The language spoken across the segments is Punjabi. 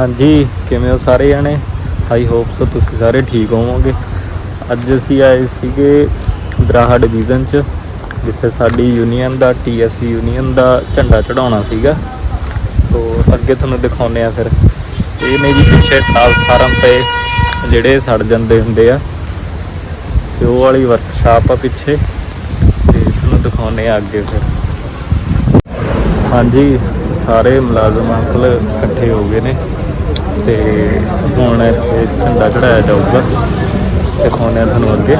ਹਾਂਜੀ, ਕਿਵੇਂ ਹੋ ਸਾਰੇ ਜਣੇ? ਆਈ ਹੋਪ ਸੋ ਤੁਸੀਂ ਸਾਰੇ ਠੀਕ ਹੋਵੋਗੇ। ਅੱਜ ਅਸੀਂ ਆਏ ਸੀਗੇ ਦਰਾਹਾ ਡਿਵੀਜ਼ਨ ਚ, ਜਿੱਥੇ ਸਾਡੀ ਯੂਨੀਅਨ ਦਾ ਟੀਐਸਯੂ ਯੂਨੀਅਨ ਦਾ ਝੰਡਾ ਚੜਾਉਣਾ ਸੀਗਾ। ਸੋ ਅੱਗੇ ਤੁਹਾਨੂੰ ਦਿਖਾਉਂਦੇ ਆ ਫਿਰ। ਇਹ ਨੇ ਜੀ ਪਿੱਛੇ ਟ੍ਰਾਂਸਫਾਰਮ ਤੇ ਜਿਹੜੇ ਸੜ ਜਾਂਦੇ ਹੁੰਦੇ ਆ। ਤੇ ਉਹ ਵਾਲੀ ਵਰਕਸ਼ਾਪ ਆ ਪਿੱਛੇ। ਤੇ ਤੁਹਾਨੂੰ ਦਿਖਾਉਂਦੇ ਆ ਅੱਗੇ ਫਿਰ। ਹਾਂਜੀ, ਸਾਰੇ ਮੁਲਾਜ਼ਮ ਅੰਕਲ ਇਕੱਠੇ ਹੋ ਗਏ ਨੇ। ਤੇ ਹੁਣ ਇੱਥੇ ਝੰਡਾ ਚੜਾਇਆ ਜਾਊਗਾ ਦਿਖਾਉਂਦੇ ਆ ਤੁਹਾਨੂੰ ਅੱਗੇ।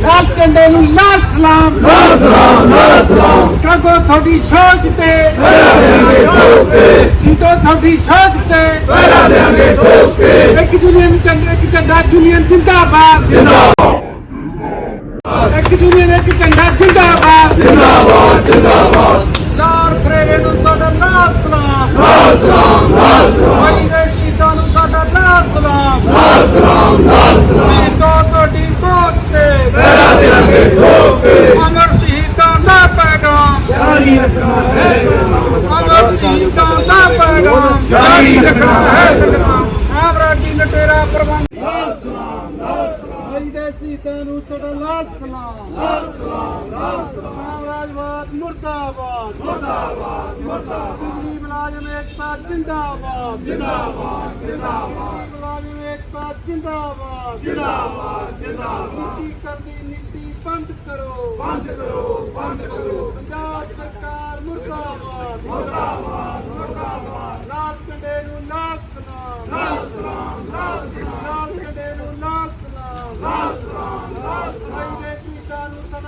ਲਾਲ ਝੰਡੇ ਨੂੰ ਲਾਲ ਸਲਾਮ। ਲਾਲ ਸਲਾਮ ਲਾਲ ਸਲਾਮ। ਕਾਗੋ ਤੁਹਾਡੀ ਸੋਚ ਤੇ। ਪਹਿਰਾ ਦੇਾਂਗੇ ਠੋਕ ਕੇ। ਸਿੱਧੋ ਤੁਹਾਡੀ ਸੋਚ ਤੇ। ਪਹਿਰਾ ਦੇਾਂਗੇ ਠੋਕ ਕੇ। ਇੱਕ ਯੂਨੀਅਨ ਝੰਡਾ ਇੱਕ ਝੰਡਾ ਯੂਨੀਅਨ ਜਿੰਦਾਬਾਦ। ਜਿੰਦਾਬਾਦ। ਇੱਕ ਯੂਨੀਅਨ ਇੱਕ ਝੰਡਾ ਜਿੰਦਾਬਾਦ। ਜਿੰਦਾਬਾਦ। வெளியிருக்கு ਨੂੰ ਸਾਡਾ ਲਾਲ ਸਲਾਮ। ਲਾਲ ਸਲਾਮ ਲਾਲ ਸਲਾਮ। ਸਾਮਰਾਜਵਾਦ ਮੁਰਦਾਬਾਦ। ਮੁਰਦਾਬਾਦ ਮੁਰਦਾਬਾਦ। ਬਿਜਲੀ ਮੁਲਾਜ਼ਮ ਏਕਤਾ ਜਿੰਦਾਬਾਦ। ਜਿੰਦਾਬਾਦ ਜਿੰਦਾਬਾਦ। ਮੁਲਾਜ਼ਮ ਏਕਤਾ ਜਿੰਦਾਬਾਦ। ਜਿੰਦਾਬਾਦ ਜਿੰਦਾਬਾਦ। ਨੀਤੀ ਕਰਦੀ ਨੀਤੀ ਬੰਦ ਕਰੋ। ਬੰਦ ਕਰੋ ਬੰਦ ਕਰੋ। ਪੰਜਾਬ ਸਰਕਾਰ ਮੁਰਦਾਬਾਦ। ਮੁਰਦਾਬਾਦ ਮੁਰਦਾਬਾਦ। ਲਾਲ ਝੰਡੇ ਨੂੰ ਸਲਾਮ। ਸਲਾਮ ਸਲਾਮ ਲਾਲ ਝੰਡੇ ਨੂੰ ਲਾਲ ਸਲਾਮ ਲਾਲ ਸਲਾਮ ਲਾਲ ਸਲਾਮ ਦੇ ਸੀਤਾਂ ਨੂੰ ਸਦਾ ਲਾਲ ਸਲਾਮ ਬਿਜਲੀ ਮੁਲਾਜ਼ਮ ਏਕਤਾ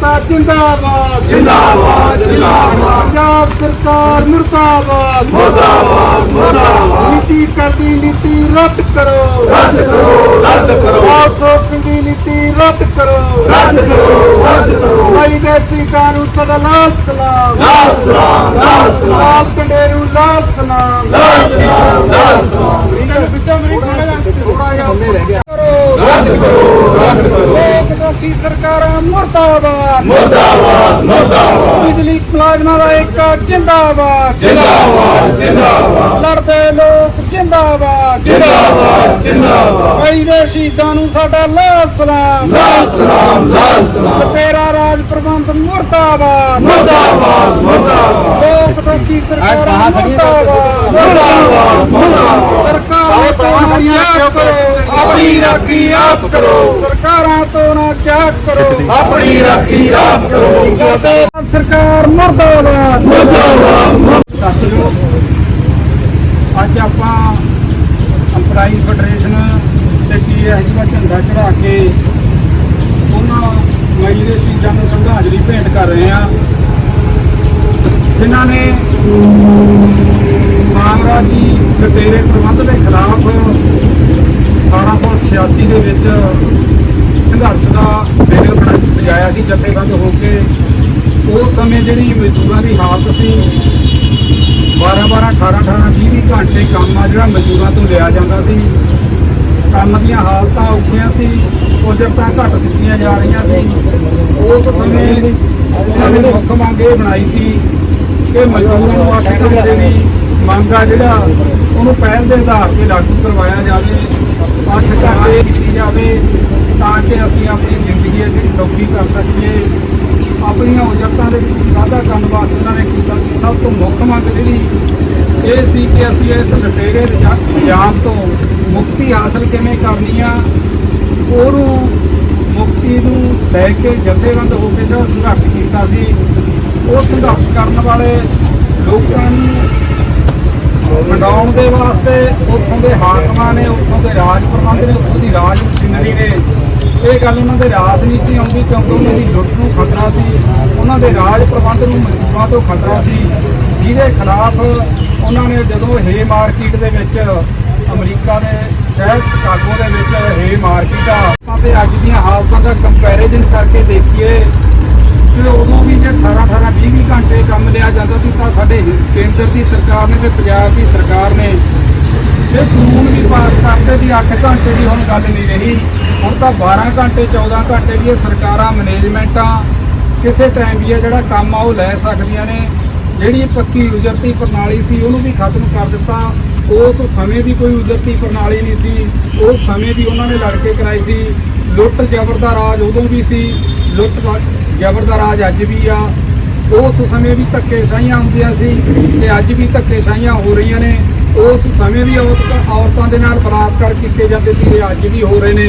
ਏਕਤਾ ਜਿੰਦਾਬਾਦ। ਜਿੰਦਾਬਾਦ ਜਿੰਦਾਬਾਦ। ਪੰਜਾਬ ਸਰਕਾਰ ਮੁਰਦਾਬਾਦ। ਮੁਰਦਾਬਾਦ ਮੁਰਦਾਬਾਦ। ਨੀਤੀ ਕਰਦੀ ਨੀਤੀ ਰੱਦ ਕਰੋ। ਰੱਦ ਕਰੋ ਰੱਦ ਕਰੋ। ਆਊਟਸੋਰਸਿੰਗ ਦੀ ਨੀਤੀ ਰੱਦ ਕਰੋ। ਰੱਦ ਕਰੋ ਰੱਦ ਕਰੋ। ਭਾਈ ਦੇ ਸੀਤਾਂ ਨੂੰ ਸਦਾ ਲਾਲ ਸਲਾਮ। ਲਾਲ ਸਲਾਮ ਲਾਲ ਸਲਾਮ। ਕੰਡੇਰੂ ਲਾਲ ਸਲਾਮ। ਲਾਲ ਸਲਾਮ ਲਾਲ ਸਲਾਮ। ਇਹਨਾਂ ਵਿੱਚੋਂ ਮੇਰੀ ਥੋੜਾ ਜਿਹਾ ਰਹਿ ਗਿਆ। ਰੱਦ ਕਰੋ। ਮੁਰਦਾਬਾਦ ਮੁਰਦਾਬਾਦ। ਬਿਜਲੀ ਮੁਲਾਜ਼ਮਾਂ ਦਾ ਇੱਕ ਜਿੰਦਾਬਾਦ। ਜਿੰਦਾਬਾਦ ਜਿੰਦਾਬਾਦ। ਲੜਦੇ ਲੋਕ ਜਿੰਦਾਬਾਦ। ਜਿੰਦਾਬਾਦ ਜਿੰਦਾਬਾਦ। ਭਾਈ ਦੇ ਸ਼ਹੀਦਾਂ ਨੂੰ ਸਾਡਾ ਲਾਲ ਸਲਾਮ। ਲਾਲ ਸਲਾਮ ਲਾਲ ਸਲਾਮ। ਤੇਰਾ ਰਾਜ ਪ੍ਰਬੰਧ ਮੁਰਦਾਬਾਦ। ਮੁਰਦਾਬਾਦ ਮੁਰਦਾਬਾਦ। ਲੋਕ ਦੋਖੀ ਸਰਕਾਰਾਂ ਮੁਰਦਾਬਾਦ। ਮੁਰਦਾਬਾਦ ਮੁਰਦਾਬਾਦ। ਸਰਕਾਰਾਂ ਕਰੋ। ਆਪਣੀ ਰਾਖੀ ਆਪ ਕਰੋ। ਸਰਕਾਰਾਂ ਤੋਂ ਨਾ ਕਿਆ ਕਰੋ। ਆਪਣੀ ਰਾਖੀ ਆਪ ਕਰੋ। ਸਰਕਾਰ ਮੁਰਦਾਬਾਦ। ਮੁਰਦਾਬਾਦ। ਸਾਥੀਓ ਅੱਜ ਆਪਾਂ ਅੰਪਲਾਈ ਫੈਡਰੇਸ਼ਨ ਤੇ ਪੀਐਸਜੀ ਦਾ ਝੰਡਾ ਚੜਾ ਕੇ ਉਹਨਾਂ ਮਈ ਦੇ ਸ਼ਹੀਦਾਂ ਨੂੰ ਸ਼ਰਧਾਂਜਲੀ ਭੇਂਟ ਕਰ ਰਹੇ ਹਾਂ। ਜਿਨ੍ਹਾਂ ਨੇ ਸਾਮਰਾਜੀ ਲੁਟੇਰੇ ਪ੍ਰਬੰਧ ਦੇ ਖਿਲਾਫ 1886 ਦੇ ਵਿੱਚ ਸੰਘਰਸ਼ ਦਾ ਬਿਗਲ ਬਣਾ ਵਜਾਇਆ ਸੀ, ਜਥੇਬੰਦ ਹੋ ਕੇ। ਉਸ ਸਮੇਂ ਜਿਹੜੀ ਮਜ਼ਦੂਰਾਂ ਦੀ ਹਾਲਤ ਸੀ 12 12 18 18 20 20 ਘੰਟੇ ਕੰਮ ਆ ਜਿਹੜਾ ਮਜ਼ਦੂਰਾਂ ਤੋਂ ਲਿਆ ਜਾਂਦਾ ਸੀ। ਕੰਮ ਦੀਆਂ ਹਾਲਤਾਂ ਔਖੀਆਂ ਸੀ ਉਜਰਤਾਂ ਘੱਟ ਦਿੱਤੀਆਂ ਜਾ ਰਹੀਆਂ ਸੀ। ਉਸ ਸਮੇਂ ਉਹਨਾਂ ਨੇ ਮੁੱਖ ਮੰਗ ਇਹ ਬਣਾਈ ਸੀ ਕਿ ਮਜ਼ਦੂਰਾਂ ਨੂੰ 8 ਘੰਟੇ ਦੀ ਮੰਗ ਆ ਜਿਹੜਾ ਉਹਨੂੰ ਪਹਿਲ ਦੇ ਆਧਾਰ ਤੇ ਲਾਗੂ ਕਰਵਾਇਆ ਜਾਵੇ। 8 ਘੰਟੇ ਕੀਤੀ ਜਾਵੇ ਤਾਂ ਕਿ ਅਸੀਂ ਆਪਣੀ ਜ਼ਿੰਦਗੀ ਹੈ ਜਿਹੜੀ ਸੌਖੀ ਕਰ ਸਕੀਏ। ਆਪਣੀਆਂ ਉਜਰਤਾਂ ਦੇ ਵਿੱਚ ਵਾਧਾ ਕਰਨ ਵਾਸਤੇ ਉਹਨਾਂ ਨੇ ਕੀਤਾ ਕਿ ਸਭ ਤੋਂ ਮੁੱਖ ਮੰਗ ਜਿਹੜੀ ਇਹ ਸੀ ਕਿ ਅਸੀਂ ਇਸ ਲਟੇਰੇ ਜਾਮ ਤੋਂ ਮੁਕਤੀ ਹਾਸਲ ਕਿਵੇਂ ਕਰਨੀ ਆ, ਉਹਨੂੰ ਮੁਕਤੀ ਨੂੰ ਲੈ ਕੇ ਜਥੇਬੰਦ ਹੋ ਕੇ ਜਿਹੜਾ ਸੰਘਰਸ਼ ਕੀਤਾ ਸੀ, ਉਹ ਸੰਘਰਸ਼ ਕਰਨ ਵਾਲੇ ਲੋਕਾਂ ਨੂੰ ਮਨਾਉਣ ਦੇ ਵਾਸਤੇ ਉੱਥੋਂ ਦੇ ਹਾਕਮਾਂ ਨੇ, ਉੱਥੋਂ ਦੇ ਰਾਜ ਪ੍ਰਬੰਧ ਨੇ, ਉੱਥੋਂ ਦੀ ਰਾਜ ਮਸ਼ੀਨਰੀ ਨੇ। ਇਹ ਗੱਲ ਉਹਨਾਂ ਦੇ ਰਾਜਨੀਤੀ ਆਉਂਦੀ ਕਿਉਂਕਿ ਉਹਨਾਂ ਦੀ ਲੁੱਟ ਨੂੰ ਖਤਰਾ ਸੀ। ਉਹਨਾਂ ਦੇ ਰਾਜ ਪ੍ਰਬੰਧ ਨੂੰ ਮਜ਼ਦੂਰਾਂ ਤੋਂ ਖਤਰਾ ਸੀ। ਜਿਹਦੇ ਖਿਲਾਫ ਉਹਨਾਂ ਨੇ ਜਦੋਂ ਹੇ ਮਾਰਕੀਟ ਦੇ ਵਿੱਚ ਅਮਰੀਕਾ ਦੇ ਸ਼ਹਿਰ ਸ਼ਿਕਾਗੋ ਦੇ ਵਿੱਚ ਹੇ ਮਾਰਕੀਟ ਆ ਤੇ ਅੱਜ ਦੀਆਂ ਹਾਲਤਾਂ ਦਾ ਕੰਪੈਰੀਜ਼ਨ ਕਰਕੇ ਦੇਖੀਏ ਕਿ ਉਦੋਂ ਵੀ ਜੇ 18 18 20 20 ਘੰਟੇ ਕੰਮ ਲਿਆ ਜਾਂਦਾ ਸੀ ਤਾਂ ਸਾਡੇ ਕੇਂਦਰ ਦੀ ਸਰਕਾਰ ਨੇ ਤੇ ਪੰਜਾਬ ਦੀ ਸਰਕਾਰ ਨੇ ਇਹ ਕਾਨੂੰਨ ਵੀ ਪਾਸ ਕਰਦੇ ਦੀ 8 ਘੰਟੇ ਦੀ ਹੁਣ ਗੱਲ ਨਹੀਂ ਰਹੀ। ਹੁਣ ਤਾਂ 12 ਘੰਟੇ 14 ਘੰਟੇ ਵੀ ਇਹ ਸਰਕਾਰਾਂ, ਮੈਨੇਜਮੈਂਟਾਂ ਕਿਸੇ ਟਾਈਮ ਵੀ ਇਹ ਜਿਹੜਾ ਕੰਮ ਆ ਉਹ ਲੈ ਸਕਦੀਆਂ ਨੇ। ਜਿਹੜੀ ਪੱਕੀ ਉਜਰਤੀ ਪ੍ਰਣਾਲੀ ਸੀ ਉਹਨੂੰ ਵੀ ਖਤਮ ਕਰ ਦਿੱਤਾ। ਉਸ ਸਮੇਂ ਦੀ ਕੋਈ ਉਜਰਤੀ ਪ੍ਰਣਾਲੀ ਨਹੀਂ ਸੀ। ਉਸ ਸਮੇਂ ਦੀ ਉਹਨਾਂ ਨੇ ਲੜ ਕੇ ਕਰਾਈ ਸੀ। ਲੁੱਟ ਜ਼ਬਰ ਦਾ ਰਾਜ ਉਦੋਂ ਵੀ ਸੀ। ਲੁੱਟ ਜ਼ਬਰ ਦਾ ਰਾਜ ਅੱਜ ਵੀ ਆ। ਉਸ ਸਮੇਂ ਵੀ ਧੱਕੇ ਸਾਈਆਂ ਹੁੰਦੀਆਂ ਸੀ ਤੇ ਅੱਜ ਵੀ ਧੱਕੇ ਸਾਈਆਂ ਹੋ ਰਹੀਆਂ ਨੇ। ਉਸ ਸਮੇਂ ਵੀ ਔਰਤ ਔਰਤਾਂ ਦੇ ਨਾਲ ਬਲਾਤਕਾਰ ਕੀਤੇ ਜਾਂਦੇ ਸੀ ਤੇ ਅੱਜ ਵੀ ਹੋ ਰਹੇ ਨੇ।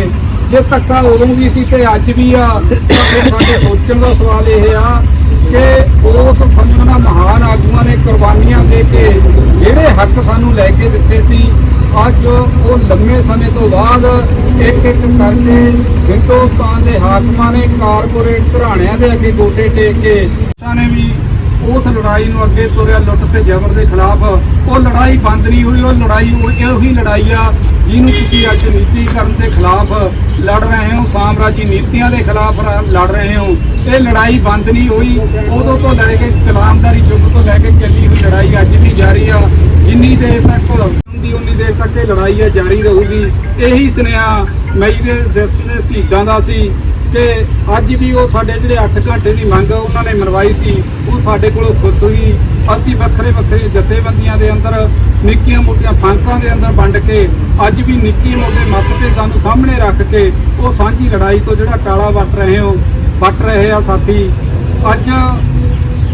ਜੇ ਧੱਕਾ ਉਦੋਂ ਵੀ ਸੀ ਤੇ ਅੱਜ ਵੀ ਆ। ਸਾਡੇ ਸੋਚਣ ਦਾ ਸਵਾਲ ਇਹ ਆ ਕਿ ਉਸ ਸਮੇਂ ਉਹਨਾਂ ਮਹਾਨ ਆਗੂਆਂ ਨੇ ਕੁਰਬਾਨੀਆਂ ਦੇ ਕੇ ਜਿਹੜੇ ਹੱਕ ਸਾਨੂੰ ਲੈ ਕੇ ਦਿੱਤੇ ਸੀ। ਅੱਜ ਉਹ ਲੰਮੇ ਸਮੇਂ ਤੋਂ ਬਾਅਦ ਇੱਕ ਇੱਕ ਕਰਕੇ ਹਿੰਦੁਸਤਾਨ ਦੇ ਹਾਕਮਾਂ ਨੇ ਕਾਰਪੋਰੇਟ ਘਰਾਣਿਆਂ ਦੇ ਅੱਗੇ ਗੋਡੇ ਟੇਕ ਕੇ ਦੇਸ਼ਾਂ ਵੀ ਉਸ ਲੜਾਈ ਨੂੰ ਅੱਗੇ ਤੋਰਿਆ। ਲੁੱਟ ਤੇ ਜ਼ਬਰ ਦੇ ਖਿਲਾਫ ਉਹ ਲੜਾਈ ਬੰਦ ਨਹੀਂ ਹੋਈ। ਉਹ ਲੜਾਈ ਉਹ ਲੜਾਈ ਆ ਜਿਹਨੂੰ ਤੁਸੀਂ ਅੱਜ ਨੀਤੀਕਰਨ ਦੇ ਖਿਲਾਫ ਲੜ ਰਹੇ ਹੋ। ਸਾਮਰਾਜੀ ਨੀਤੀਆਂ ਦੇ ਖਿਲਾਫ ਲੜ ਰਹੇ ਹੋ। ਇਹ ਲੜਾਈ ਬੰਦ ਨਹੀਂ ਹੋਈ। ਉਦੋਂ ਤੋਂ ਲੈ ਕੇ ਕਲਾਮਦਾਰੀ ਯੁੱਗ ਤੋਂ ਲੈ ਕੇ ਚੱਲੀ ਹੋਈ ਲੜਾਈ ਅੱਜ ਵੀ ਜਾਰੀ ਆ। ਜਿੰਨੀ ਦੇਰ ਤੱਕ ਹੁੰਦੀ ਉਨੀ ਦੇਰ ਤੱਕ ਇਹ ਲੜਾਈ ਹੈ, ਜਾਰੀ ਰਹੂਗੀ। ਇਹੀ ਸੁਨੇਹਾ ਮਈ ਦੇ ਦਿਵਸ ਦੇ ਸ਼ਹੀਦਾਂ ਦਾ ਸੀ ਕਿ ਅੱਜ ਵੀ ਉਹ ਸਾਡੇ ਜਿਹੜੇ 8 ਘੰਟੇ ਦੀ ਮੰਗ ਉਹਨਾਂ ਨੇ ਮਨਵਾਈ ਸੀ, ਉਹ ਸਾਡੇ ਕੋਲੋਂ ਖੁਸ਼ ਹੋਈ ਅਸੀਂ ਵੱਖਰੇ ਵੱਖਰੇ ਜਥੇਬੰਦੀਆਂ ਦੇ ਅੰਦਰ, ਨਿੱਕੀਆਂ ਮੋਟੀਆਂ ਫਾਂਕਾਂ ਦੇ ਅੰਦਰ ਵੰਡ ਕੇ, ਅੱਜ ਵੀ ਨਿੱਕੀ ਮੋਟੇ ਮਤਭੇਦਾਂ ਨੂੰ ਸਾਹਮਣੇ ਰੱਖ ਕੇ ਉਹ ਸਾਂਝੀ ਲੜਾਈ ਤੋਂ ਜਿਹੜਾ ਟਾਲਾ ਵੱਟ ਰਹੇ ਹੋ, ਵੱਟ ਰਹੇ ਆ ਸਾਥੀ। ਅੱਜ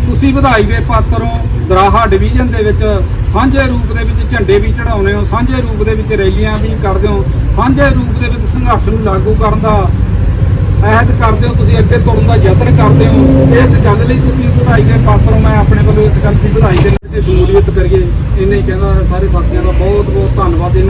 ਤੁਸੀਂ ਵਧਾਈ ਦੇ ਪਾਤਰ ਦਰਾਹਾ ਡਿਵੀਜ਼ਨ ਦੇ ਵਿੱਚ ਸਾਂਝੇ ਰੂਪ ਦੇ ਵਿੱਚ ਝੰਡੇ ਵੀ ਚੜਾਉਨੇ ਹੋ, ਸਾਂਝੇ ਰੂਪ ਦੇ ਵਿੱਚ ਰੈਲੀਆਂ ਵੀ ਕਰਦੇ ਹੋ, ਸਾਂਝੇ ਰੂਪ ਦੇ ਵਿੱਚ ਸੰਘਰਸ਼ ਨੂੰ ਲਾਗੂ ਕਰਨ ਦਾ ਅਹਿਦ ਕਰਦੇ ਹੋ, ਤੁਸੀਂ ਅੱਗੇ ਤੁਰਨ ਦਾ ਯਤਨ ਕਰਦੇ ਹੋ, ਇਸ ਗੱਲ ਲਈ ਤੁਸੀਂ ਵਧਾਈ ਦੇ ਪਾਤਰ ਹੋ, ਮੈਂ ਆਪਣੇ ਵੱਲੋਂ ਇਸ ਗੱਲ ਦੀ ਵਧਾਈ ਦੇ ਵਿੱਚ ਸ਼ਮੂਲੀਅਤ ਕਰੀਏ, ਇੰਨੇ ਹੀ ਕਹਿੰਦਾ ਸਾਰੇ ਸਾਥੀਆਂ ਦਾ ਬਹੁਤ ਬਹੁਤ ਧੰਨਵਾਦ। ਇਹਨਾਂ